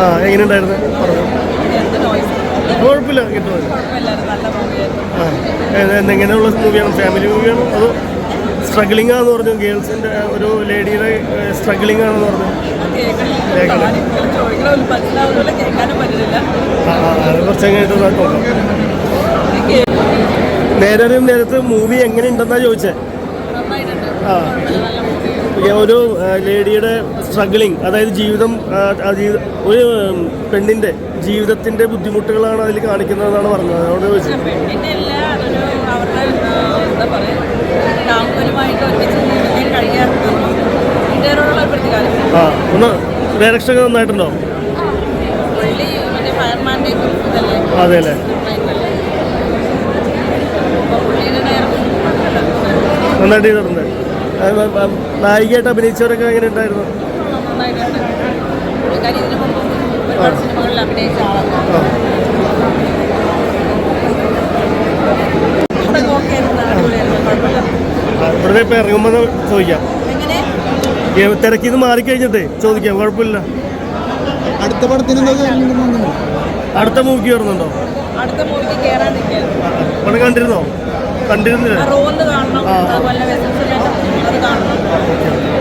ആ എങ്ങനെയുണ്ടായിരുന്നു? പറഞ്ഞു. എന്ത് നോയ്സ് കുഴപ്പമില്ല കിട്ടുന്നത് എങ്ങനെയുള്ള മൂവിയാണ് ഫാമിലി മൂവിയാണോ അതോ സ്ട്രഗ്ലിംഗ് ആണെന്ന് പറഞ്ഞു? ഗേൾസിന്റെ ഒരു ലേഡിയുടെ സ്ട്രഗ്ലിംഗ് ആണെന്ന് പറഞ്ഞു? കുറച്ച് കഴിഞ്ഞിട്ട് നോക്കാം. എനിക്ക് നേരെ നേരത്തെ മൂവി എങ്ങനെയുണ്ടെന്നാണ് ചോദിച്ചത് നന്നായിട്ടുണ്ട് ആ. ഒരു ലേഡിയുടെ സ്ട്രഗ്ലിങ് അതായത് ജീവിതം ഒരു പെണ്ണിന്റെ ജീവിതത്തിന്റെ ജീവിതത്തിന്റെ ബുദ്ധിമുട്ടുകളാണ് അതിൽ കാണിക്കുന്നതെന്നാണ് പറഞ്ഞത്. അതുകൊണ്ട് ആ, ഒന്ന് ഡയറക്ഷൻ ഒക്കെ നന്നായിട്ടുണ്ടോ അതെ അല്ലേ നന്നായിട്ട് ചെയ്തിട്ടുണ്ട്. നായികയായിട്ട് അഭിനയിച്ചവരൊക്കെ എങ്ങനെ ഉണ്ടായിരുന്നു? നന്നായിട്ടുണ്ട് ഇപ്പൊ ഇറങ്ങുമ്പോ ഇറങ്ങുമ്പോൾ ചോദിക്കാം. തിരക്കിന്ന് മാറിക്കഴിഞ്ഞിട്ടേ ചോദിക്കാം കുഴപ്പമില്ല. അടുത്ത പടത്തിന് അടുത്ത മൂവിക്ക് വരുന്നുണ്ടോ? അടുത്ത മൂവിക്ക് കയറാൻ നിൽക്കുകയാണ്. പണം കണ്ടിരുന്നോ? കണ്ടിരുന്നില്ല? ആ അത്